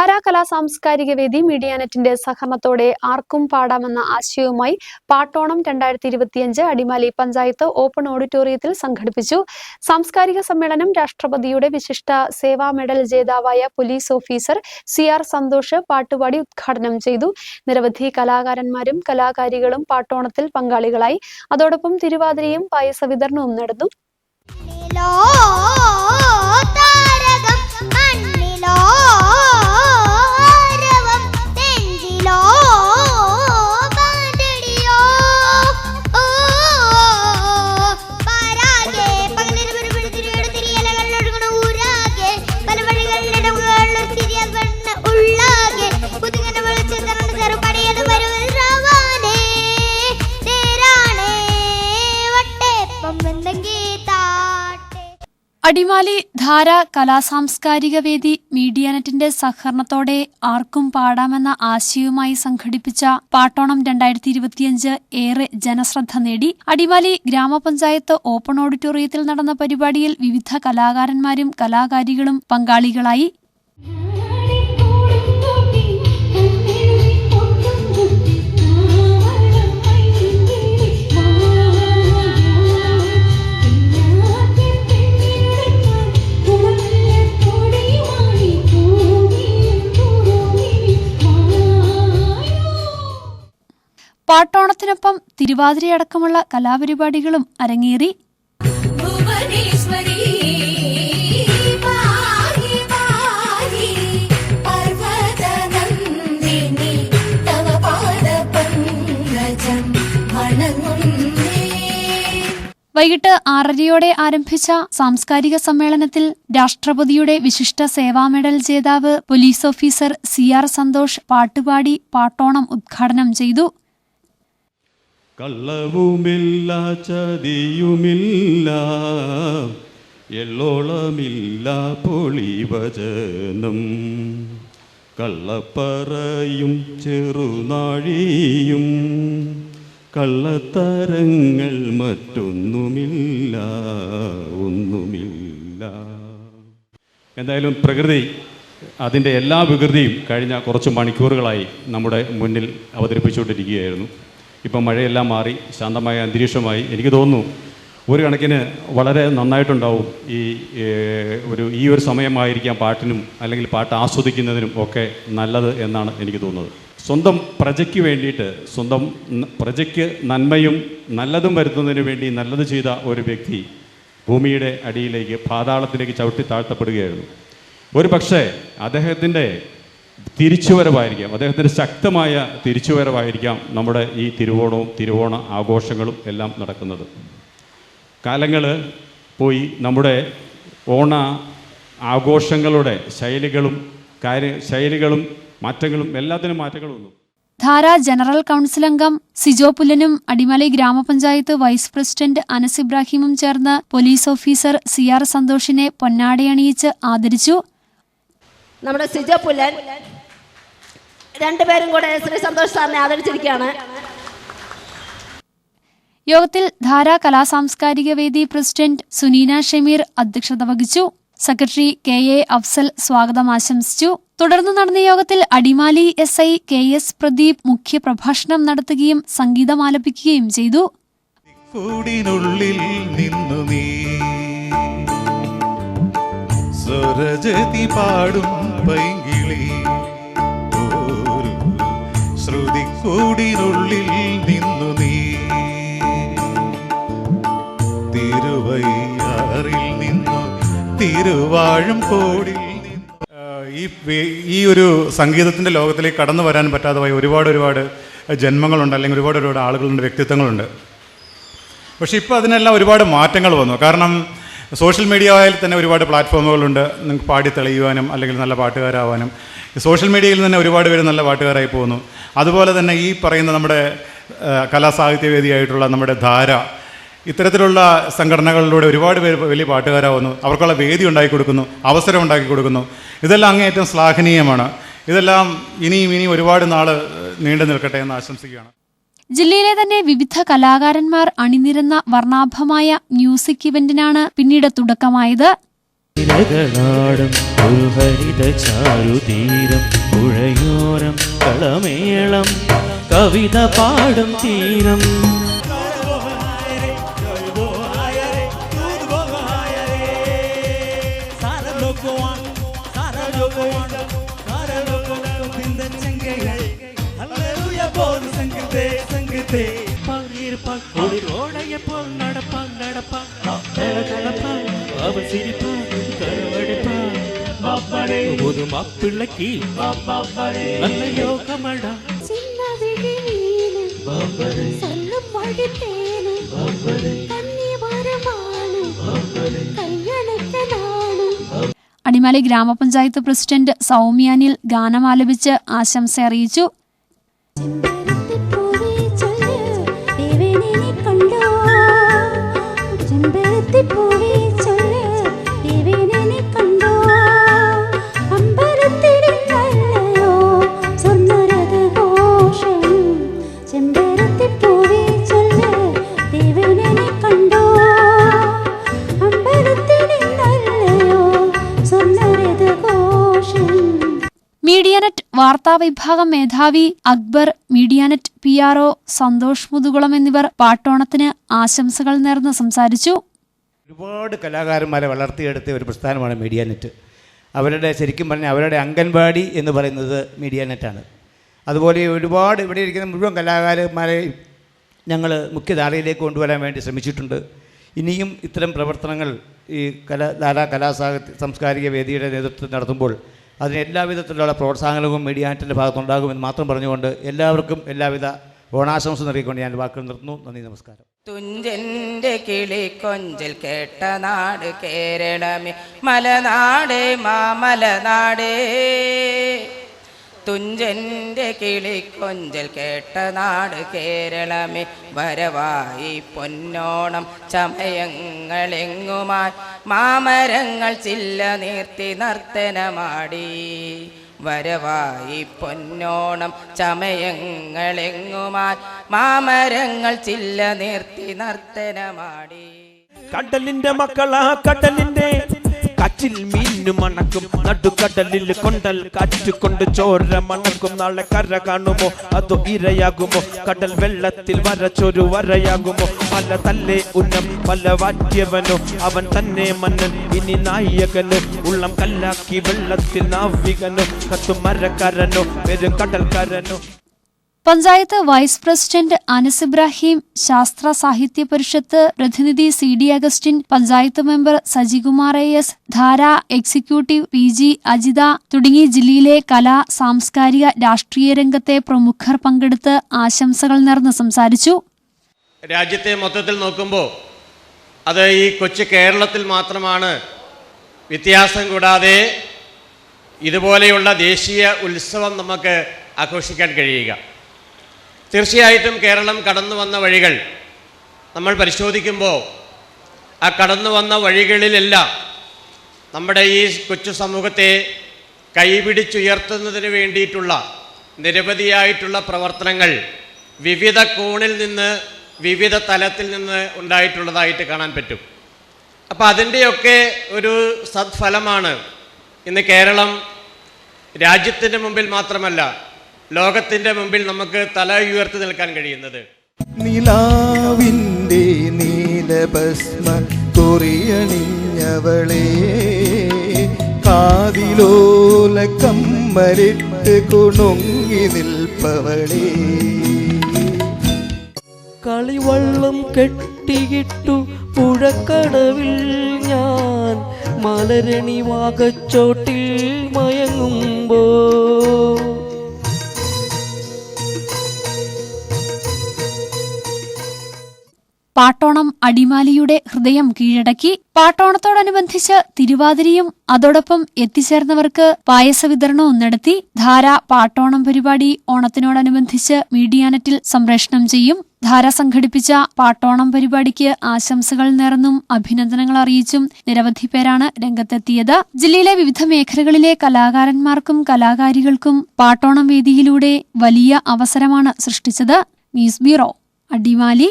ധാരാ കലാ സാംസ്കാരിക വേദി മീഡിയാനെറ്റിന്റെ സഹകരണത്തോടെ ആർക്കും പാടാമെന്ന ആശയവുമായി പാട്ടോണം രണ്ടായിരത്തി ഇരുപത്തിയഞ്ച് അടിമാലി പഞ്ചായത്ത് ഓപ്പൺ ഓഡിറ്റോറിയത്തിൽ സംഘടിപ്പിച്ചു. സാംസ്കാരിക സമ്മേളനം രാഷ്ട്രപതിയുടെ വിശിഷ്ട സേവാ മെഡൽ ജേതാവായ police officer C R Santhosh പാട്ടുപാടി ഉദ്ഘാടനം ചെയ്തു. നിരവധി കലാകാരന്മാരും കലാകാരികളും പാട്ടോണത്തിൽ പങ്കാളികളായി. അതോടൊപ്പം തിരുവാതിരയും പായസ വിതരണവും നടന്നു. അടിമാലി ധാര കലാസാംസ്കാരിക വേദി മീഡിയാനെറ്റിന്റെ സഹകരണത്തോടെ ആർക്കും പാടാമെന്ന ആശയവുമായി സംഘടിപ്പിച്ച പാട്ടോണം രണ്ടായിരത്തി ഇരുപത്തിയഞ്ച് ഏറെ ജനശ്രദ്ധ നേടി. അടിമാലി ഗ്രാമപഞ്ചായത്ത് ഓപ്പൺ ഓഡിറ്റോറിയത്തിൽ നടന്ന പരിപാടിയിൽ വിവിധ കലാകാരന്മാരും കലാകാരികളും പങ്കാളികളായി. പാട്ടോണത്തിനൊപ്പം തിരുവാതിരയടക്കമുള്ള കലാപരിപാടികളും അരങ്ങേറി. വൈകിട്ട് ആറരയോടെ ആരംഭിച്ച സാംസ്കാരിക സമ്മേളനത്തിൽ രാഷ്ട്രപതിയുടെ വിശിഷ്ട സേവാ മെഡൽ ജേതാവ് police officer C R Santhosh പാട്ടുപാടി പാട്ടോണം ഉദ്ഘാടനം ചെയ്തു. കള്ളവുമില്ല ചതിയുമില്ല എള്ളോളമില്ല പൊളിവചനം. കള്ളപ്പറയും ചെറുനാഴിയും കള്ളത്തരങ്ങൾ മറ്റൊന്നുമില്ല ഒന്നുമില്ല. എന്തായാലും പ്രകൃതി അതിന്റെ എല്ലാ വികൃതിയും കഴിഞ്ഞ കുറച്ച് മണിക്കൂറുകളായി നമ്മുടെ മുന്നിൽ അവതരിപ്പിച്ചുകൊണ്ടിരിക്കുകയായിരുന്നു. ഇപ്പം മഴയെല്ലാം മാറി ശാന്തമായ അന്തരീക്ഷമായി. എനിക്ക് തോന്നുന്നു ഒരു കണക്കിന് വളരെ നന്നായിട്ടുണ്ടാവും ഈ ഒരു ഈ ഒരു സമയമായിരിക്കാം പാട്ടിനും അല്ലെങ്കിൽ പാട്ട് ആസ്വദിക്കുന്നതിനും ഒക്കെ നല്ലത് എന്നാണ് എനിക്ക് തോന്നുന്നത്. സ്വന്തം പ്രജയ്ക്ക് വേണ്ടിയിട്ട് സ്വന്തം പ്രജയ്ക്ക് നന്മയും നല്ലതും വരുത്തുന്നതിന് വേണ്ടി നല്ലത് ചെയ്ത ഒരു വ്യക്തി ഭൂമിയുടെ അടിയിലേക്ക് പാതാളത്തിലേക്ക് ചവിട്ടി താഴ്ത്തപ്പെടുകയായിരുന്നു. ഒരു പക്ഷേ അദ്ദേഹത്തിന്റെ തിരിച്ചുവരവായിരിക്കാം. അദ്ദേഹത്തിന്റെ ശക്തമായ തിരിച്ചുവരവായിരിക്കാം നമ്മുടെ ഈ തിരുവോണവും തിരുവോണ ആഘോഷങ്ങളും എല്ലാം നടക്കുന്നത്. കാലങ്ങൾ പോയി നമ്മുടെ ഓണ ആഘോഷങ്ങളുടെ ശൈലികളും കാര്യ ശൈലികളും മാറ്റങ്ങളും എല്ലാത്തിനും മാറ്റങ്ങളും ധാര ജനറൽ കൗൺസിൽ അംഗം സിജോ പുല്ലനും അടിമലൈ ഗ്രാമപഞ്ചായത്ത് വൈസ് പ്രസിഡന്റ് അനസ് ഇബ്രാഹിമും ചേർന്ന് പോലീസ് ഓഫീസർ സി ആർ സന്തോഷിനെ പൊന്നാടയണിയിച്ച് ആദരിച്ചു. നമ്മുടെ സിജോ പുല്ലൻ. രണ്ടുപേരും കൂടെ ശ്രീ സന്തോഷ് സാറിനെ ആദരിച്ചിരിക്കുകയാണ്. യോഗത്തിൽ ധാര കലാസാംസ്കാരിക വേദി പ്രസിഡന്റ് സുനീന ഷമീർ അധ്യക്ഷത വഹിച്ചു. സെക്രട്ടറി കെ എ അഫ്സൽ സ്വാഗതം ആശംസിച്ചു. തുടർന്ന് നടന്ന യോഗത്തിൽ Adimali S I K S Pradeep മുഖ്യപ്രഭാഷണം നടത്തുകയും സംഗീതം ആലപിക്കുകയും ചെയ്തു. കൂടിനുള്ളിൽ നിന്നു നീ സ്വരജതി പാടും പൈങ്കിളി. ഒരു ശ്രുതിക്കൂടിനുള്ളിൽ നിന്നു നീ. തിരുവയ്യാറിൽ നിന്നു തിരുവാഴും കോടി ഈ ഈ ഒരു സംഗീതത്തിന്റെ ലോകത്തിലേക്ക് കടന്നു വരാൻ പറ്റാതെ പോയ ഒരുപാട് ഒരുപാട് ജന്മങ്ങളുണ്ട് അല്ലെങ്കിൽ ഒരുപാട് ഒരുപാട് ആളുകളുണ്ട് വ്യക്തിത്വങ്ങളുണ്ട്. പക്ഷെ ഇപ്പോൾ അതിനെല്ലാം ഒരുപാട് മാറ്റങ്ങൾ വന്നു. കാരണം സോഷ്യൽ മീഡിയയിൽ തന്നെ ഒരുപാട് പ്ലാറ്റ്ഫോമുകളുണ്ട്. നിങ്ങൾക്ക് പാടി തെളിയുവാനും അല്ലെങ്കിൽ നല്ല പാട്ടുകാരാവാനും. സോഷ്യൽ മീഡിയയിൽ തന്നെ ഒരുപാട് പേര് നല്ല പാട്ടുകാരായി പോകുന്നു. അതുപോലെ തന്നെ ഈ പറയുന്ന നമ്മുടെ കലാസാഹിത്യവേദിയായിട്ടുള്ള നമ്മുടെ ധാര ഇത്തരത്തിലുള്ള സംഘടനകളിലൂടെ ഒരുപാട് പേര് വലിയ പാട്ടുകാരാവുന്നു. അവർക്കുള്ള വേദി ഉണ്ടാക്കി കൊടുക്കുന്നു അവസരം ഉണ്ടാക്കി കൊടുക്കുന്നു. ഇതെല്ലാം അങ്ങേയറ്റം ശ്ലാഘനീയമാണ്. ഇതെല്ലാം ഇനിയും ഇനിയും ഒരുപാട് നാൾ നീണ്ടു നിൽക്കട്ടെ എന്ന് ആശംസിക്കുകയാണ്. ജില്ലയിലെ തന്നെ വിവിധ കലാകാരന്മാർ അണിനിരന്ന വർണാഭമായ മ്യൂസിക് ഇവന്റിനാണ് പിന്നീട് തുടക്കമായത്. ഇരകളാടും ഒരു ഹരിത ചാരുതീരം പുഴയോരം കളമേളം കവിത പാടും തീരം. ഓടയപ്പോൾ നടപ്പാൻ നടപ്പാൻ നടപ്പാൻ അവൻ സിരിപ്പാൻ കരവടിപ്പാൻ പുതു മാപ്പിള്ളക്ക് നല്ല യോഗമട. അടിമാലി ഗ്രാമപഞ്ചായത്ത് പ്രസിഡന്റ് സൗമ്യാനിൽ ഗാനം ആലപിച്ച് ആശംസ അറിയിച്ചു മീഡിയാനെറ്റ് വാർത്താ വിഭാഗം മേധാവി Akbar Medianet P R O Santhosh Muthukulam എന്നിവർ പാട്ടോണത്തിന് ആശംസകൾ നേർന്ന് സംസാരിച്ചു. ഒരുപാട് കലാകാരന്മാരെ വളർത്തിയെടുത്ത ഒരു പ്രസ്ഥാനമാണ് മീഡിയ നെറ്റ് അവരുടെ ശരിക്കും പറഞ്ഞാൽ അവരുടെ അംഗൻവാടി എന്ന് പറയുന്നത് മീഡിയ നെറ്റാണ് അതുപോലെ ഒരുപാട് ഇവിടെ ഇരിക്കുന്ന മുഴുവൻ കലാകാരന്മാരെ ഞങ്ങൾ മുഖ്യധാരയിലേക്ക് കൊണ്ടുവരാൻ വേണ്ടി ശ്രമിച്ചിട്ടുണ്ട്. ഇനിയും ഇത്തരം പ്രവർത്തനങ്ങൾ ഈ കല ധാരാ കലാസാഹിത്യ സാംസ്കാരിക വേദിയുടെ നേതൃത്വത്തിൽ നടത്തുമ്പോൾ അതിന് എല്ലാവിധത്തിലുള്ള പ്രോത്സാഹനവും മീഡിയ നെറ്റിന്റെ ഭാഗത്തുണ്ടാകുമെന്ന് മാത്രം പറഞ്ഞുകൊണ്ട് എല്ലാവർക്കും എല്ലാവിധ ഓണാശംസ നൽകിക്കൊണ്ട് ഞാൻ വാക്കുകൾ നിർത്തുന്നു. നന്ദി നമസ്കാരം. തുഞ്ചന്റെ കിളി കൊഞ്ചൽ കേട്ട നാട് കേരളമേ. മലനാടേ മാമലനാടേ തുഞ്ചന്റെ കിളി കൊഞ്ചൽ കേട്ട നാട് കേരളമേ. വരവായി പൊന്നോണം ചമയങ്ങളെങ്ങുമായി. മാമരങ്ങൾ ചില്ല നീർത്തി നർത്തനമാടി. വരവായി പൊന്നോണം ചമയങ്ങളെങ്ങുമായി മാമരങ്ങൾ ചില്ല നിർത്തി നർത്തനമാടി. കടലിന്റെ മക്കളാ കടലിന്റെ കാറ്റിൽ മീനു മണക്കും നടുക്കടലിൽ കൊണ്ടൽ കാറ്റ് കൊണ്ട് ചോര മണക്കും. നാളെ കര കാണുമോ? അതോ ഇരയാകുമോ? കടൽ വെള്ളത്തിൽ വരച്ചൊരു വരയാകുമോ? പല തല്ലേ ഉന്നം പല വാറ്റിയവനോ? അവൻ തന്നെ മന്നൻ ഇനി നായകനോ. ഉള്ളം കല്ലാക്കി വെള്ളത്തിൽ നാവികനോ? കത്തുമരക്കാരനോ പെരും കടൽക്കാരനോ? പഞ്ചായത്ത് വൈസ് പ്രസിഡന്റ് അനസ് ഇബ്രാഹിം ശാസ്ത്ര സാഹിത്യ പരിഷത്ത് പ്രതിനിധി C D Augustine panchayat member Sajikumar A S Dhara executive P G Ajitha തുടങ്ങി ജില്ലയിലെ കലാ സാംസ്കാരിക രാഷ്ട്രീയ രംഗത്തെ പ്രമുഖർ പങ്കെടുത്ത് ആശംസകൾ നേർന്ന് സംസാരിച്ചു. രാജ്യത്തെ മൊത്തത്തിൽ നോക്കുമ്പോൾ അത് ഈ കൊച്ചു കേരളത്തിൽ മാത്രമാണ് വ്യത്യാസം കൂടാതെ ഇതുപോലെയുള്ള ദേശീയ ഉത്സവം നമുക്ക് ആഘോഷിക്കാൻ കഴിയുക. തീർച്ചയായിട്ടും കേരളം കടന്നു വന്ന വഴികൾ നമ്മൾ പരിശോധിക്കുമ്പോൾ ആ കടന്നു വന്ന വഴികളിലെല്ലാം നമ്മുടെ ഈ കൊച്ചു സമൂഹത്തെ കൈപിടിച്ചുയർത്തുന്നതിന് വേണ്ടിയിട്ടുള്ള നിരവധിയായിട്ടുള്ള പ്രവർത്തനങ്ങൾ വിവിധ കോണിൽ നിന്ന് വിവിധ തലത്തിൽ നിന്ന് ഉണ്ടായിട്ടുള്ളതായിട്ട് കാണാൻ പറ്റും. അപ്പോൾ അതിന്റെയൊക്കെ ഒരു സത്ഫലമാണ് ഇന്ന് കേരളം രാജ്യത്തിന്റെ മുമ്പിൽ മാത്രമല്ല ലോകത്തിന്റെ മുമ്പിൽ നമുക്ക് തല ഉയർത്തി നിൽക്കാൻ കഴിയുന്നത്. നിലാവിന്റെ നീലഭസ്മ കുറിയണിഞ്ഞവളെ കാതിലോല കമ്മലിട്ട് കുണുങ്ങി നിൽപ്പവളെ. കളിവള്ളം കെട്ടിയിട്ടു പുഴക്കടവിൽ ഞാൻ മലരണി വാകച്ചോട്ടിൽ മയങ്ങുമ്പോ പാട്ടോണം അടിമാലിയുടെ ഹൃദയം കീഴടക്കി പാട്ടോണത്തോടനുബന്ധിച്ച് തിരുവാതിരിയും അതോടൊപ്പം എത്തിച്ചേർന്നവർക്ക് പായസ വിതരണവും നടത്തി ധാര പാട്ടോണം പരിപാടി ഓണത്തിനോടനുബന്ധിച്ച് മീഡിയാനെറ്റിൽ സംപ്രേഷണം ചെയ്യും. ധാര സംഘടിപ്പിച്ച പാട്ടോണം പരിപാടിക്ക് ആശംസകൾ നേർന്നും അഭിനന്ദനങ്ങൾ അറിയിച്ചും നിരവധി പേരാണ് രംഗത്തെത്തിയത്. ജില്ലയിലെ വിവിധ മേഖലകളിലെ കലാകാരന്മാർക്കും കലാകാരികൾക്കും പാട്ടോണം വേദിയിലൂടെ വലിയ അവസരമാണ് സൃഷ്ടിച്ചത്. News bureau Adimali.